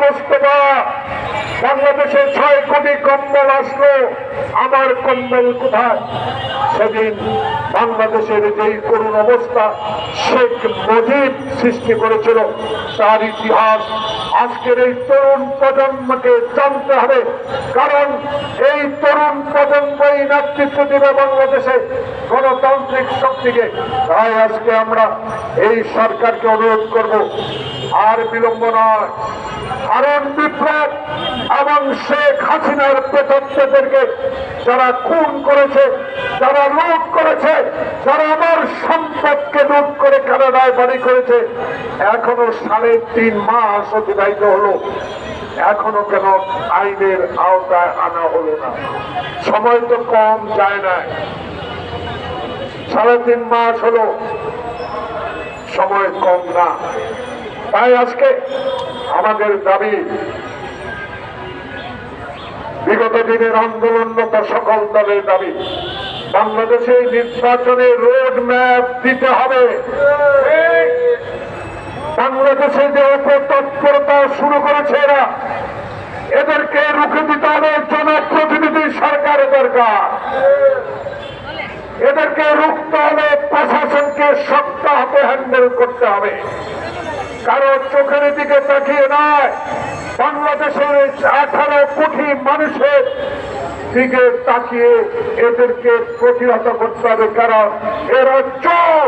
মোস্তফা বাংলাদেশে ছয় কোটি কম্বল আসলো। আমার কম্বল কোথায়? সেদিন বাংলাদেশের যেই করুণ অবস্থা শেখ মুজিব সৃষ্টি করেছিল, তার ইতিহাস আজকের এই তরুণ প্রজন্মকে জানতে হবে। কারণ এই তরুণ প্রজন্মই নেতৃত্ব দেবে বাংলাদেশে গণতান্ত্রিক শক্তিকে। তাই আজকে আমরা এই সরকারকে অনুরোধ করব, আর বিলম্ব নয়। কারণ বিপ্লব এবং শেখ হাসিনার পেতত্বদেরকে যারা খুন করেছে, যারা লুট করেছে যারা আমার সম্পদকে লুট করে কানাডায় বাড়ি করেছে, এখনও সাড়ে তিন মাস অতিবাহিত হলো। এখনও কেন আইনের আওতায় আনা হলো না। সময় তো কম, যায় না। সাড়ে তিন মাস হলো। সময় কম না। তাই আজকে আমাদের দাবি, বিগত দিনের আন্দোলনরত সকল দলের দাবি বাংলাদেশে নির্বাচনে রোড ম্যাপ দিতে হবে। বাংলাদেশে যে অপতৎপরতা শুরু করেছে এরা, এদেরকে রুখে দিতে হবে জনপ্রতিনিধি সরকারের দরকার। এদেরকে রুখতে হবে, প্রশাসনকে হাতে হ্যান্ডেল করতে হবে। কারও চোখের দিকে তাকিয়ে নয়, বাংলাদেশের আঠারো কোটি মানুষের দিকে তাকিয়ে এদেরকে প্রতিহত করতে হবে। কারণ এরা চোর,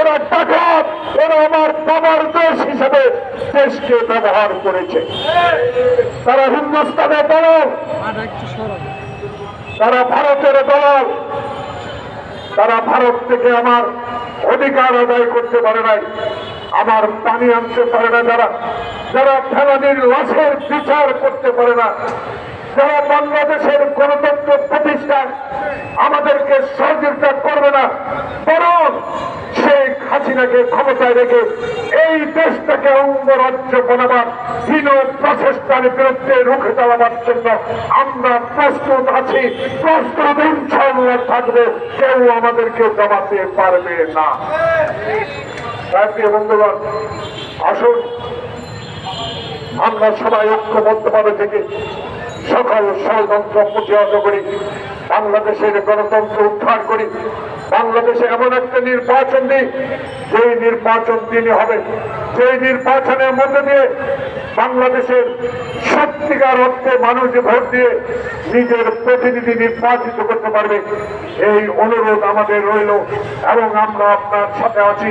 এরা ডাকাত, এরা আমার বাবার দেশ হিসেবে দেশকে ব্যবহার করেছে। তারা হিন্দুস্তানের দলল, তারা ভারতের দলল, তারা ভারত থেকে আমার অধিকার আদায় করতে পারে নাই, আমার পানি আনতে পারে না, যারা যারা ফেলানির লাশের বিচার করতে পারে না যারা বাংলাদেশের গণতন্ত্র প্রতিষ্ঠান আমাদেরকে সহযোগিতা করবে না। বরং শেখ হাসিনাকে ক্ষমতায় রেখে এই দেশটাকে অঙ্গরাজ্য বানাবার হীন প্রচেষ্টার বিরুদ্ধে রুখে দাঁড়াবার জন্য আমরা প্রস্তুত আছি। প্রস্তুত ইনশাল্লাহ থাকবে। কেউ আমাদেরকে দমাতে পারবে না। বন্ধুগণ, আসুন, আমরা সবাই ঐক্যবদ্ধভাবে থেকে সকল ষড়যন্ত্র প্রতিহত করি। বাংলাদেশের গণতন্ত্র উদ্ধার করি। বাংলাদেশে এমন একটা নির্বাচন দিই, যেই নির্বাচন দিনই হবে যেই নির্বাচনের মধ্যে দিয়ে বাংলাদেশের সত্যিকার অর্থে মানুষ ভোট দিয়ে নিজের প্রতিনিধি নির্বাচিত করতে পারবে, এই অনুরোধ আমাদের রইল এবং আমরা আপনার সাথে আছি,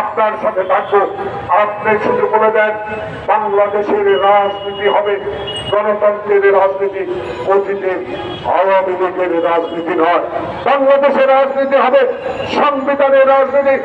আপনার সাথে থাকব। আপনি শুধু বলে দেন, বাংলাদেশের রাজনীতি হবে, গণতন্ত্রের রাজনীতি, অতীতে আওয়ামী লীগের রাজনীতি নয়। বাংলাদেশের রাজনীতি হবে সংবিধানের রাজনীতি।